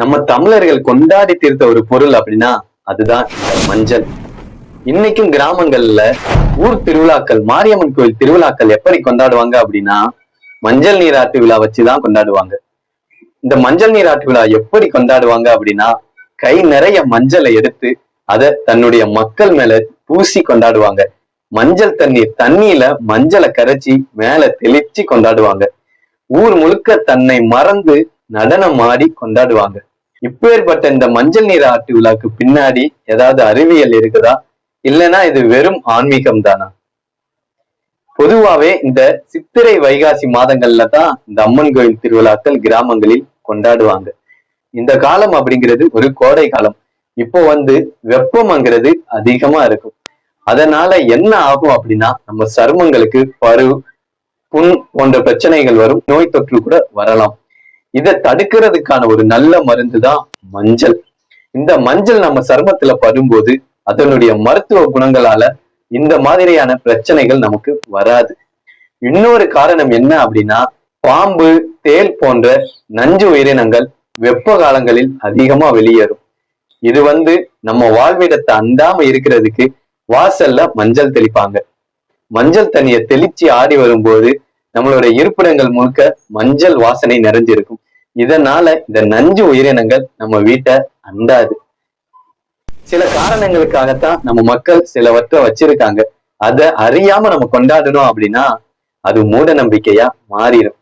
நம்ம தமிழர்கள் கொண்டாடி தீர்த்த ஒரு பொருள் அப்படின்னா அதுதான் மஞ்சள். இன்னைக்கும் கிராமங்கள்ல ஊர் திருவிழாக்கள் மாரியம்மன் கோயில் திருவிழாக்கள் எப்படி கொண்டாடுவாங்க அப்படின்னா மஞ்சள் நீராட்டு விழா வச்சுதான் கொண்டாடுவாங்க. இந்த மஞ்சள் நீராட்டு விழா எப்படி கொண்டாடுவாங்க அப்படின்னா கை நிறைய மஞ்சளை எடுத்து அதை தன்னுடைய மக்கள் மேல பூசி கொண்டாடுவாங்க. மஞ்சள் தண்ணீர் தண்ணியில மஞ்சளை கரைச்சி மேல தெளிச்சு கொண்டாடுவாங்க. ஊர் முழுக்க தன்னை மறந்து நடனம் ஆடி கொண்டாடுவாங்க. இப்பேற்பட்ட இந்த மஞ்சள் நீர் ஆட்டு விழாக்கு பின்னாடி ஏதாவது அறிவியல் இருக்குதா? இல்லைன்னா இது வெறும் ஆன்மீகம் தானா? பொதுவாவே இந்த சித்திரை வைகாசி மாதங்கள்ல தான் இந்த அம்மன் கோயில் திருவிழாக்கள் கிராமங்களில் கொண்டாடுவாங்க. இந்த காலம் அப்படிங்கிறது ஒரு கோடை காலம். இப்போ வந்து வெப்பம்ங்கிறது அதிகமா இருக்கும். அதனால என்ன ஆகும் அப்படின்னா நம்ம சருமங்களுக்கு பரு புண் போன்ற பிரச்சனைகள் வரும். நோய் தொற்று கூட வரலாம். இதை தடுக்கிறதுக்கான ஒரு நல்ல மருந்து தான் மஞ்சள். இந்த மஞ்சள் நம்ம சருமத்துல படும்போது அதனுடைய மருத்துவ குணங்களால இந்த மாதிரியான பிரச்சனைகள் நமக்கு வராது. இன்னொரு காரணம் என்ன அப்படின்னா பாம்பு தேல் போன்ற நஞ்சு உயிரினங்கள் வெப்ப காலங்களில் அதிகமா வெளியேறும். இது வந்து நம்ம வாழ்விடத்தை அண்டாம இருக்கிறதுக்கு வாசல்ல மஞ்சள் தெளிப்பாங்க. மஞ்சள் தண்ணியை தெளிச்சு ஆடி வரும்போது நம்மளுடைய இருப்பிடங்கள் முழுக்க மஞ்சள் வாசனை நிறைஞ்சிருக்கும். இதனால இந்த நஞ்சு உயிரினங்கள் நம்ம வீட்டை அண்டாது. சில காரணங்களுக்காகத்தான் நம்ம மக்கள் சிலவற்றை வச்சிருக்காங்க. அதை அறியாம நம்ம கொண்டாடணும் அப்படின்னா அது மூட நம்பிக்கையா மாறிடும்.